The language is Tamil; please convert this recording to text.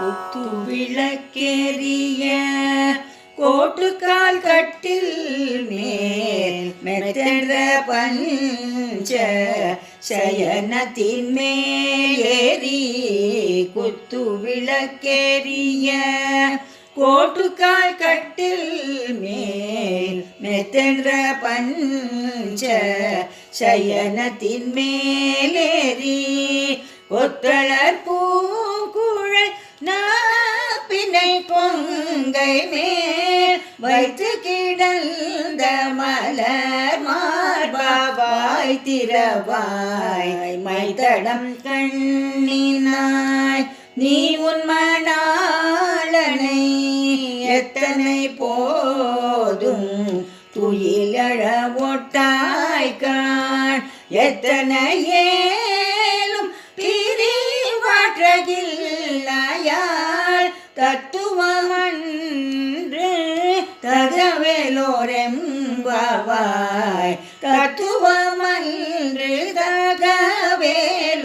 குத்து விளக்கேறிய கோட்டுக்கால் கட்டில் மேல் மெத்தந்த பஞ்ச சயனத்தின் மேலேறி குத்து விளக்கேறிய கோட்டுக்கால் கட்டில் மேல் மெத்தன்ற பஞ்ச சயனத்தின் மேலேறி ஒத்தளர் பூ கொங்கை மேல் வைத்து கிடந்த மலர் மார்பாவாய் திரவாய் மைதடம் கண்ணினாய். நீ உன் மணாளனை எத்தனை போதும் துயிலழ ஒட்டாய்கான் எத்தனை ஏலும் பிரிவாற்றகில்லையால் தத்து தகவேலோரெம்பாவாய் தத்துவமன்று தகவேலோரெம்பாவாய்.